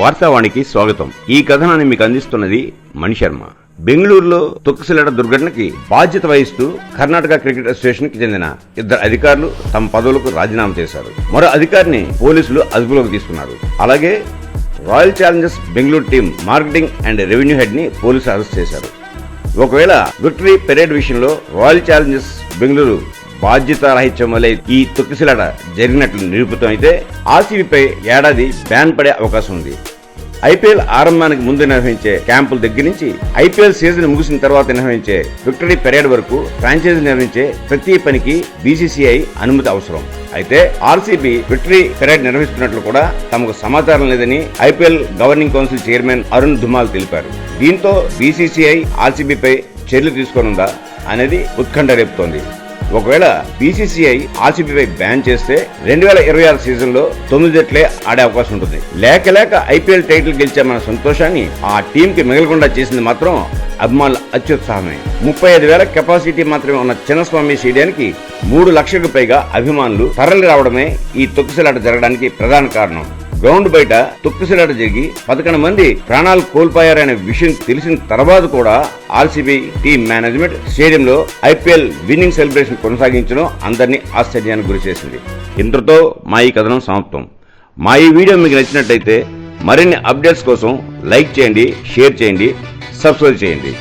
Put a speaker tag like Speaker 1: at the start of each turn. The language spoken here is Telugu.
Speaker 1: వార్తావాణికి స్వాగతం. ఈ కథనాన్ని మీకు అందిస్తున్నది మణిశర్మ బెంగళూరులో తొక్కుసిలాట దుర్ఘటనకి బాధ్యత వహిస్తూ కర్ణాటక క్రికెట్ అసోసియేషన్కి చెందిన ఇద్దరు అధికారులు తమ పదవులకు రాజీనామా చేశారు. మరో అధికారిని పోలీసులు అదుపులోకి తీసుకున్నారు. అలాగే royal challengers Bengaluru team marketing and revenue హెడ్ని పోలీసులు అరెస్ట్ చేశారు. ఒకవేళ విక్టరీ పెరేడ్ విషయంలో రాయల్ ఛాలెంజర్స్ బెంగళూరు బాధ్యతారాహిత్యం వల్లే ఈ తొక్కిసలాట జరిగినట్లు నిరూపితం అయితే ఆర్సీబీపై ఏడాది బ్యాన్ పడే అవకాశం ఉంది. ఐపీఎల్ ఆరంభానికి ముందు నిర్వహించే క్యాంపుల దగ్గర నుంచి ఐపీఎల్ సీజన్ ముగిసిన తర్వాత నిర్వహించే విక్టరీ పెరేడ్ వరకు ఫ్రాంచైజీ నిర్వహించే ప్రతి పనికి బీసీసీఐ అనుమతి అవసరం. అయితే ఆర్సీబీ విక్టరీ పెరేడ్ నిర్వహిస్తున్నట్లు కూడా తమకు సమాచారం లేదని IPL governing council chairman Arun Dhumal తెలిపారు. దీంతో బీసీసీఐ ఆర్సీబీపై చర్యలు తీసుకోనుందా అనేది ఉత్కంఠ రేపుతోంది. ఒకవేళ బీసీసీఐ ఆర్సీబీపై బ్యాన్ చేస్తే రెండు వేల ఇరవై ఆరు సీజన్లో తొమ్మిది జట్లే ఆడే అవకాశం ఉంటుంది. లేక లేక ఐపీఎల్ టైటిల్ గెలిచామన్న సంతోషాన్ని ఆ టీం కి మిగలకుండా చేసింది మాత్రం అభిమానుల అత్యుత్సాహమే. ముప్పై ఐదు వేల కెపాసిటీ మాత్రమే ఉన్న చిన్నస్వామి స్టేడియానికి మూడు లక్షలకు పైగా అభిమానులు తరలి రావడమే ఈ తొక్కిసలాట జరగడానికి ప్రధాన కారణం. గ్రౌండ్ బయట తొక్కిసలాట జరిగి పదకొండు మంది ప్రాణాలు కోల్పోయారనే విషయం తెలిసిన తర్వాత కూడా ఆర్సీబీ టీం మేనేజ్మెంట్ స్టేడియంలో ఐపీఎల్ విన్నింగ్ సెలబ్రేషన్ కొనసాగించడం అందరినీ ఆశ్చర్యానికి గురిచేసింది ఇంతటితో మా ఈ కథనం సమాప్తం. మా ఈ వీడియో మీకు నచ్చినట్టయితే మరిన్ని అప్డేట్స్ కోసం లైక్ చేయండి షేర్ చేయండి సబ్స్క్రైబ్ చేయండి.